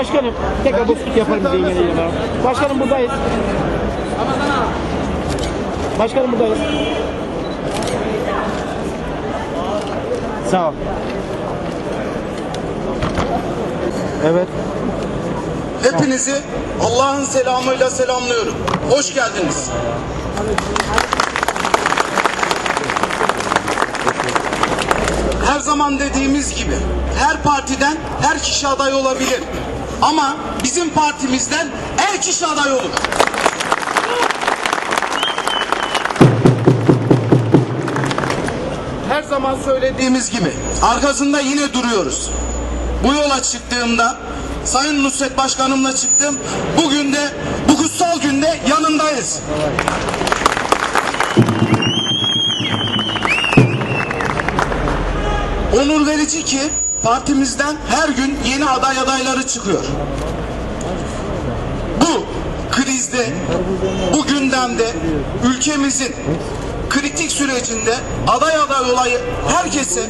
Başkanım tekrar dostluk yaparım diye bana. Başkanım buradayız. Başkanım buradayız. Sağ ol. Evet. Hepinizi Allah'ın selamıyla selamlıyorum. Hoş geldiniz. Her zaman dediğimiz gibi her partiden her kişi aday olabilir. Ama bizim partimizden her kişi aday olur. Her zaman söylediğimiz gibi arkasında yine duruyoruz. Bu yola çıktığımda Sayın Nusret Başkanımla çıktım. Bugün de bu kutsal günde yanındayız. Onur verici ki partimizden her gün yeni aday adayları çıkıyor. Bu krizde, bu gündemde ülkemizin kritik sürecinde aday aday olayı herkese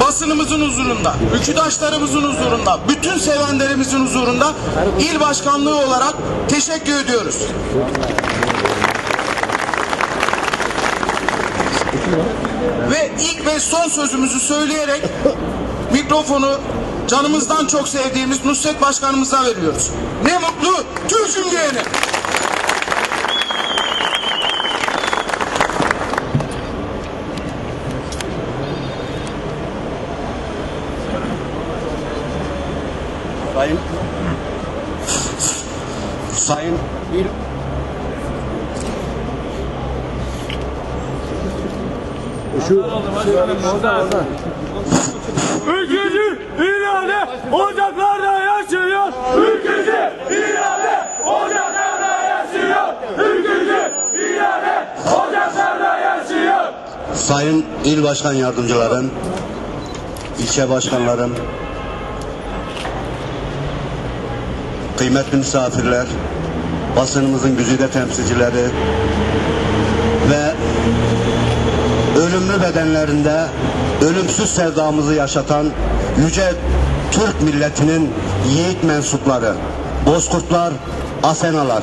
basınımızın huzurunda, ülküdaşlarımızın huzurunda, bütün sevenlerimizin huzurunda il başkanlığı olarak teşekkür ediyoruz. Ve ilk ve son sözümüzü söyleyerek mikrofonu canımızdan çok sevdiğimiz Nusret Başkanımıza veriyoruz. Ne mutlu Türk'üm diyene. Sayın Sayın İl Ülkücü irade ocaklarda yaşıyor. Ülkücü irade ocaklarda yaşıyor. Ülkücü irade ocaklarda yaşıyor. Sayın İl Başkan Yardımcılarım, ilçe başkanlarım, kıymetli misafirler, basınımızın güzide temsilcileri ve ölümlü bedenlerinde ölümsüz sevdamızı yaşatan yüce Türk milletinin yiğit mensupları, bozkurtlar, asenalar.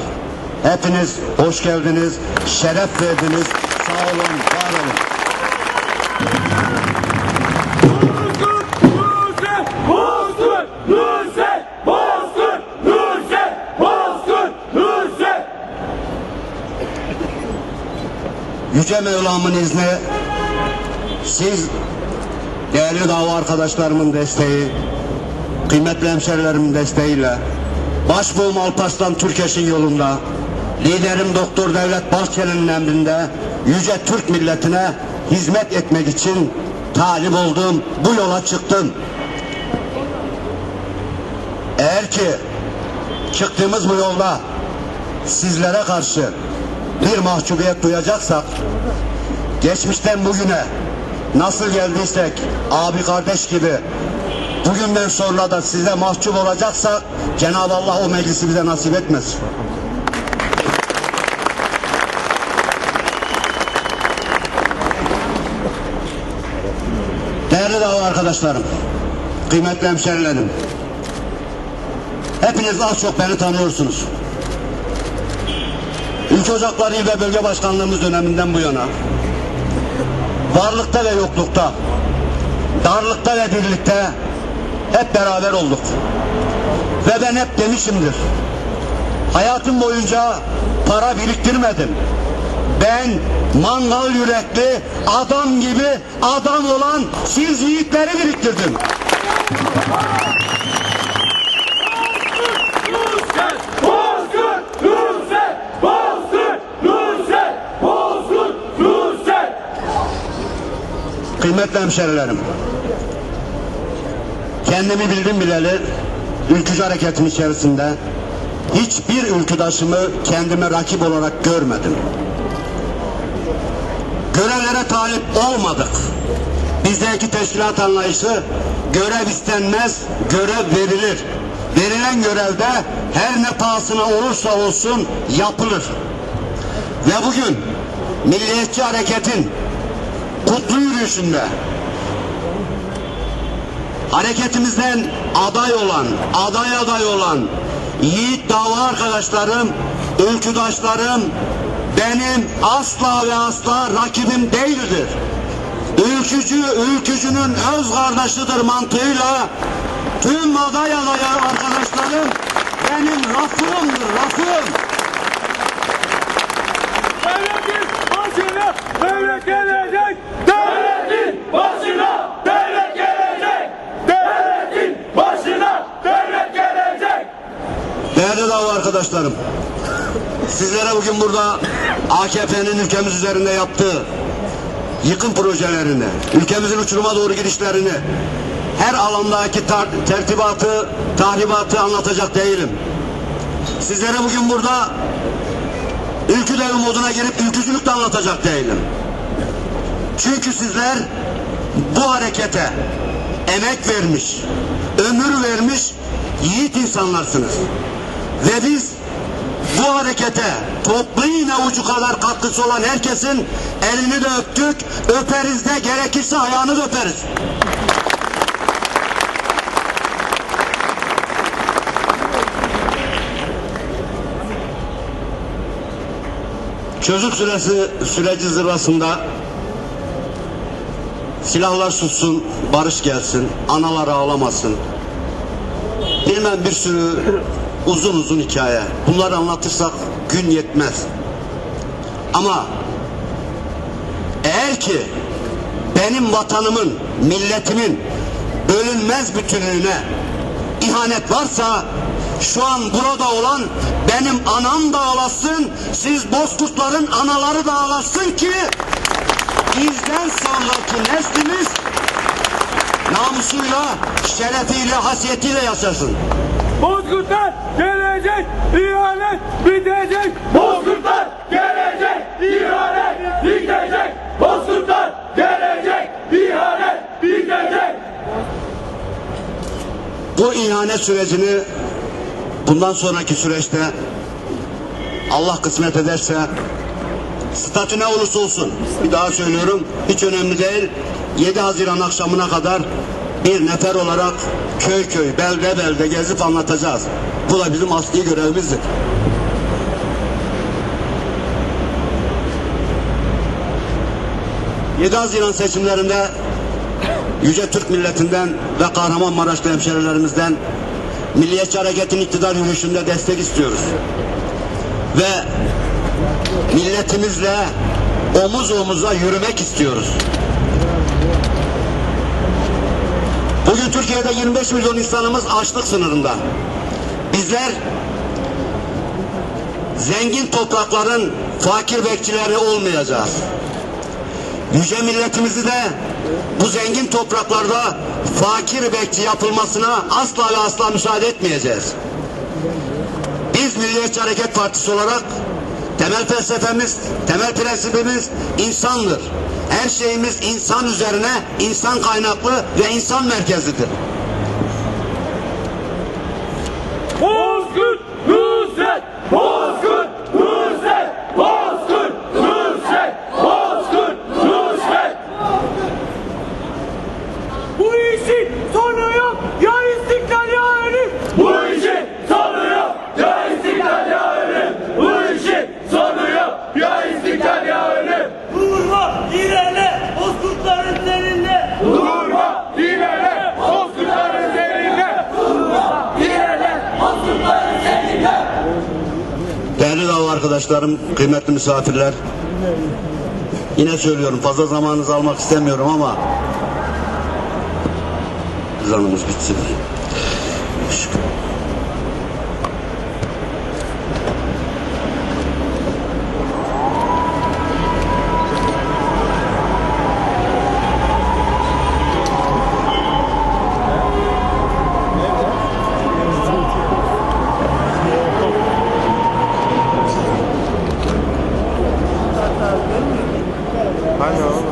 Hepiniz hoş geldiniz, şeref verdiniz. Sağ olun, var olun. Bozkurt, Nusret, Bozkurt, Nusret, Bozkurt, Nusret. Yüce Mevlam'ın izni siz değerli dava arkadaşlarımın desteği, kıymetli hemşerilerimin desteğiyle Başbuğum Alparslan Türkeş'in yolunda liderim Doktor Devlet Bahçeli'nin emrinde yüce Türk milletine hizmet etmek için talip oldum, bu yola çıktım. Eğer ki çıktığımız bu yolda sizlere karşı bir mahcubiyet duyacaksak geçmişten bugüne nasıl geldiysek abi kardeş gibi bugünden sonra da size mahcup olacaksa Cenab-ı Allah o meclisi bize nasip etmesin. Değerli dava arkadaşlarım, kıymetli hemşerilerim, hepiniz az çok beni tanıyorsunuz. Ülke Ocakları İl ve Bölge Başkanlığımız döneminden bu yana varlıkta ve yoklukta, darlıkta ve birlikte hep beraber olduk. Ve ben hep demişimdir. Hayatım boyunca para biriktirmedim. Ben mangal yürekli adam gibi adam olan siz yiğitleri biriktirdim. Nusret, Bozkurt, Nusret, Bozkurt, Nusret, Bozkurt, Nusret. Kıymetli hemşerilerim. Kendimi bildim bileli ülkücü hareketin içerisinde hiçbir ülküdaşımı kendime rakip olarak görmedim. Görevlere talip olmadık. Bizdeki teşkilat anlayışı görev istenmez, görev verilir. Verilen görevde her ne pahasına olursa olsun yapılır. Ve bugün Milliyetçi Hareket'in kutlu yürüyüşünde hareketimizden aday olan, aday aday olan yiğit dava arkadaşlarım, ülküdaşlarım benim asla ve asla rakibim değildir. Ülkücü, ülkücünün öz kardeşidir mantığıyla tüm aday aday arkadaşlarım benim rafığımdır, rafığım. Devletin başına. Devletin başına devlet gelecek. Devletin başına devlet gelecek. Değerli dava arkadaşlarım, sizlere bugün burada AKP'nin ülkemiz üzerinde yaptığı yıkım projelerini, ülkemizin uçuruma doğru gidişlerini, her alandaki tertibatı, tahribatı anlatacak değilim. Sizlere bugün burada ülkü devi moduna girip ülkücülük de anlatacak değilim. Çünkü sizler bu harekete emek vermiş, ömür vermiş yiğit insanlarsınız. Ve biz bu harekete toplu iğne ucu kadar katkısı olan herkesin elini de öptük, öperiz de gerekirse ayağını da öperiz. Çocuk süresi süreci zırvasında silahlar sussun, barış gelsin, analar ağlamasın. Bilmem bir sürü uzun uzun hikaye. Bunları anlatırsak gün yetmez. Ama eğer ki benim vatanımın, milletimin bölünmez bütünlüğüne ihanet varsa şu an burada olan benim anam da ağlasın, siz bozkurtların anaları da ağlasın ki bizden sonraki neslimiz namusuyla, şerefiyle, hasiyetiyle yaşasın. Bozkurtlar gelecek, ihanet bitecek. Bozkurtlar gelecek, ihanet bitecek. Bozkurtlar gelecek, ihanet bitecek. Bu ihanet sürecini bundan sonraki süreçte Allah kısmet ederse statü ne olursa olsun bir daha söylüyorum hiç önemli değil 7 Haziran akşamına kadar bir nefer olarak köy köy belde belde gezip anlatacağız. Bu da bizim asli görevimizdir. ...7 Haziran seçimlerinde Yüce Türk milletinden ve Kahramanmaraşlı hemşerilerimizden Milliyetçi Hareket'in iktidar yürüyüşünde destek istiyoruz. Ve milletimizle omuz omuza yürümek istiyoruz. Bugün Türkiye'de 25 milyon insanımız açlık sınırında. Bizler zengin toprakların fakir bekçileri olmayacağız. Yüce milletimizi de bu zengin topraklarda fakir bekçi yapılmasına asla ve asla müsaade etmeyeceğiz. Biz Milliyetçi Hareket Partisi olarak temel felsefemiz, temel prensibimiz insandır. Her şeyimiz insan üzerine, insan kaynaklı ve insan merkezlidir. Bozkurt Nusret! Bozkurt Nusret! Bozkurt Nusret! Bozkurt Nusret! Bu işin sonu yok! Ya istiklal ya ölüm! Bu işin sonu yok! Ya istiklal ya ölüm! Bu işin sonu yok! Ya istiklal ya ölüm! Durma, ilerle, bozkurtların üzerinde. Durma! İlerle! Bozkurtların üzerinde! Durma! İlerle! Bozkurtların üzerinde! Değerli dava arkadaşlarım, kıymetli misafirler. Yine söylüyorum fazla zamanınızı almak istemiyorum ama zanımız bitsin. Hani oğlum?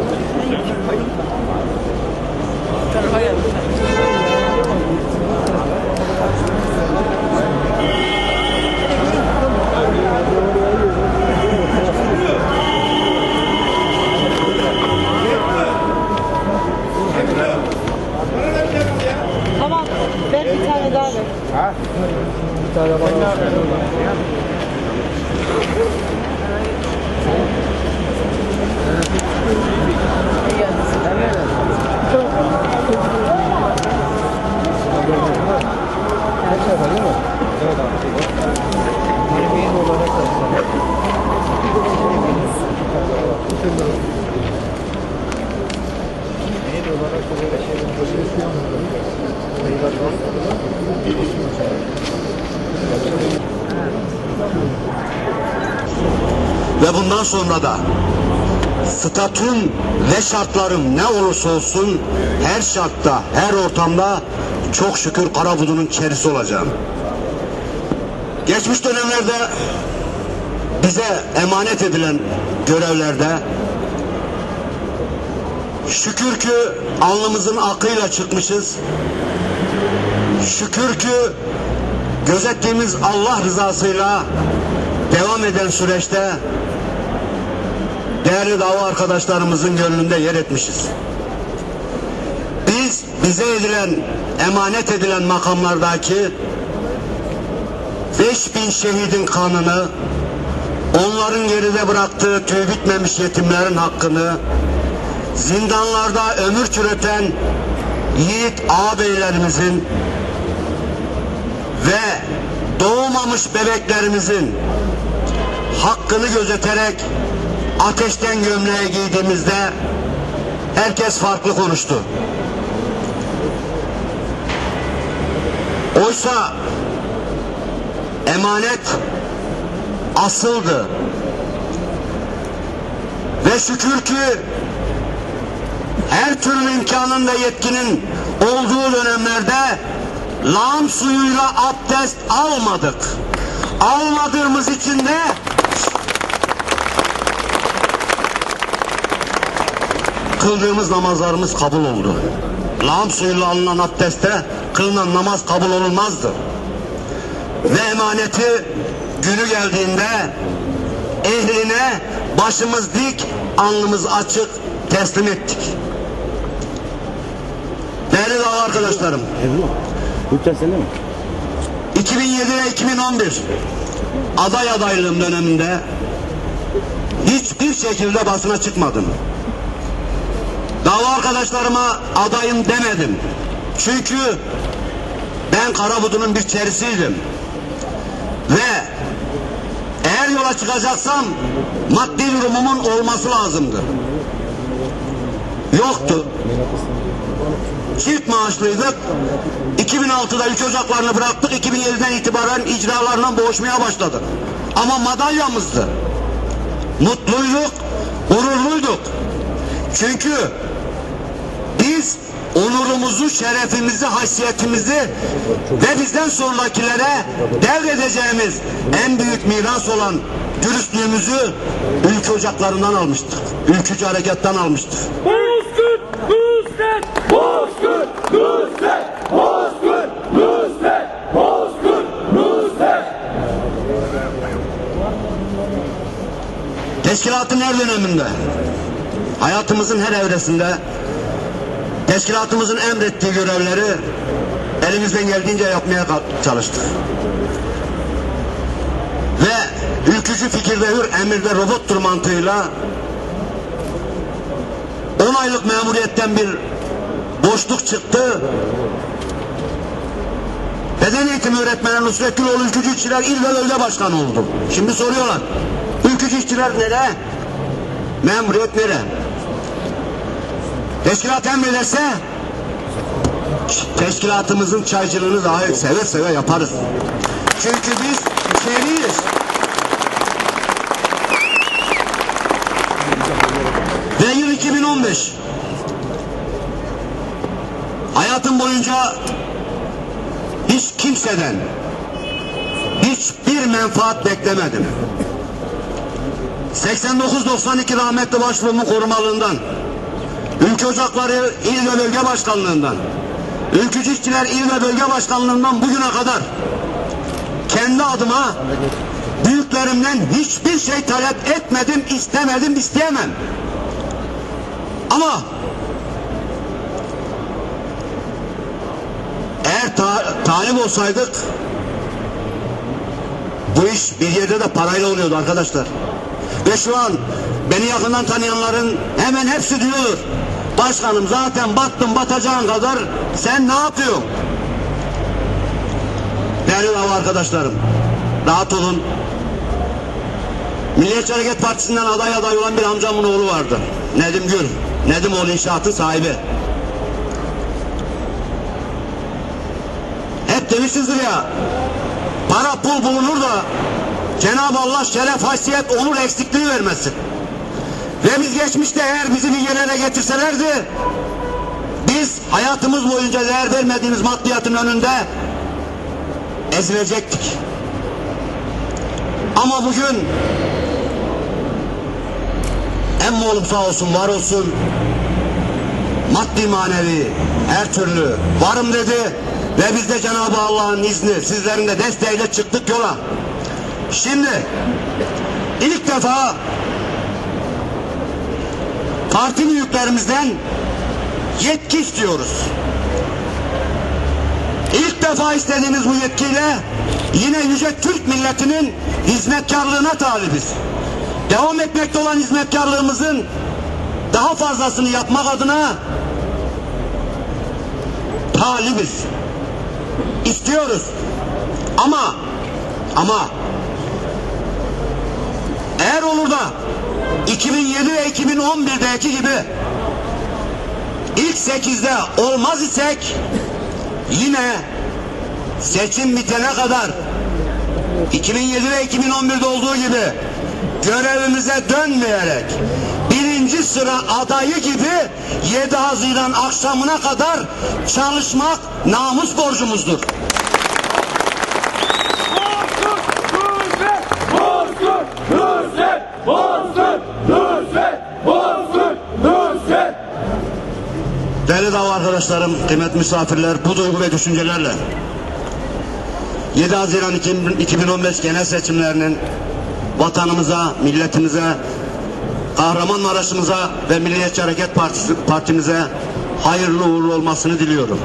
Ve bundan sonra da statün ve şartlarım ne olursa olsun her şartta, her ortamda çok şükür Karabudu'nun içerisi olacağım. Geçmiş dönemlerde bize emanet edilen görevlerde şükür ki alnımızın akıyla çıkmışız. Şükür ki gözettiğimiz Allah rızasıyla devam eden süreçte değerli dava arkadaşlarımızın gönlünde yer etmişiz. Biz bize edilen, emanet edilen makamlardaki 5000 şehidin kanını, onların geride bıraktığı tüy bitmemiş yetimlerin hakkını, zindanlarda ömür çürüten yiğit ağabeylerimizin ve doğmamış bebeklerimizin hakkını gözeterek ateşten gömleği giydiğimizde herkes farklı konuştu. Oysa emanet asıldı. Ve şükür ki her türlü imkanın ve yetkinin olduğu dönemlerde lağım suyuyla abdest almadık. Almadığımız için de kıldığımız namazlarımız kabul oldu. Lağım suyuyla alınan abdestte kılınan namaz kabul olunmazdı. Ve emaneti günü geldiğinde ehline başımız dik, alnımız açık teslim ettik. Değerli dava arkadaşlarım, 2007 ve 2011 aday adaylığım döneminde hiçbir şekilde basına çıkmadım. Dava arkadaşlarıma adayım demedim. Çünkü ben Karabudu'nun bir çerisiydim. Ve eğer yola çıkacaksam maddi durumumun olması lazımdı. Yoktu. Çift maaşlıydık. 2006'da ülke ocaklarını bıraktık. 2007'den itibaren icralarla boğuşmaya başladık. Ama madalyamızdı. Mutluyduk, gururluyduk. Çünkü biz onurumuzu, şerefimizi, haysiyetimizi ve bizden sonrakilere devredeceğimiz en büyük miras olan dürüstlüğümüzü ülke ocaklarından almıştık. Ülkücü harekattan almıştık. Bozkurt Nusret! Bozkurt Nusret! Bozkurt Nusret! Bozkurt Nusret! Teşkilatın her döneminde, hayatımızın her evresinde teşkilatımızın emrettiği görevleri elimizden geldiğince yapmaya çalıştık. Ve ülkücü fikirde hür, emirde robottur mantığıyla 10 aylık memuriyetten bir boşluk çıktı. Beden eğitimi öğretmeni Nusret Güloğlu Ülkücü İşçiler İl ve Bölge Başkanı oldu. Şimdi soruyorlar. Ülkücü İşçiler nere? Memuriyet nere? Teşkilat emrederse teşkilatımızın çaycılığını daha seve seve yaparız. Çünkü biz seriyiz. Ve yıl 2015. Hayatım boyunca hiç kimseden hiçbir menfaat beklemedim. 89-92 rahmetli başbuğumun korumalığından, Ülke Ocakları İl ve Bölge Başkanlığından, Ülkücü İşçiler İl ve Bölge Başkanlığından bugüne kadar kendi adıma büyüklerimden hiçbir şey talep etmedim, istemedim, isteyemem. Ama eğer ta- talip olsaydık Bu iş bir yerde de parayla oluyordu arkadaşlar. Ve şu an beni yakından tanıyanların hemen hepsi diyor. Başkanım zaten battın batacağın kadar sen ne yapıyorsun? Değerli dava arkadaşlarım, rahat olun. Milliyetçi Hareket Partisi'nden aday aday olan bir amcamın oğlu vardı. Nedim Gül. Nedim oğlu inşaatın sahibi. Hep demişizdir ya, para pul bulunur da Cenab-ı Allah şeref, haysiyet, onur eksikliği vermesin. Ve biz geçmişte eğer bizi bir yerlere getirselerdi, biz hayatımız boyunca değer vermediğimiz maddiyatın önünde ezilecektik. Ama bugün emmoğlum sağ olsun var olsun maddi manevi her türlü varım dedi ve biz de Cenab-ı Allah'ın izni sizlerin de desteğiyle çıktık yola. Şimdi ilk defa parti büyüklerimizden yetki istiyoruz. İlk defa istediğimiz bu yetkiyle yine yüce Türk milletinin hizmetkarlığına talibiz. Devam etmekte olan hizmetkarlığımızın daha fazlasını yapmak adına talibiz. İstiyoruz. Ama ama eğer olur da 2007 ve 2011'deki gibi ilk 8'de olmaz isek yine seçim bitene kadar 2007 ve 2011'de olduğu gibi görevimize dönmeyerek birinci sıra adayı gibi 7 Haziran akşamına kadar çalışmak namus borcumuzdur. Bozkurt, Nusret, Bozkurt, Nusret, Bozkurt, Nusret. Değerli dava arkadaşlarım, kıymetli misafirler, bu duygu ve düşüncelerle 7 Haziran 2015 genel seçimlerinin vatanımıza, milletimize, Kahramanmaraş'ımıza ve Milliyetçi Hareket Partisi, Partimize hayırlı uğurlu olmasını diliyorum.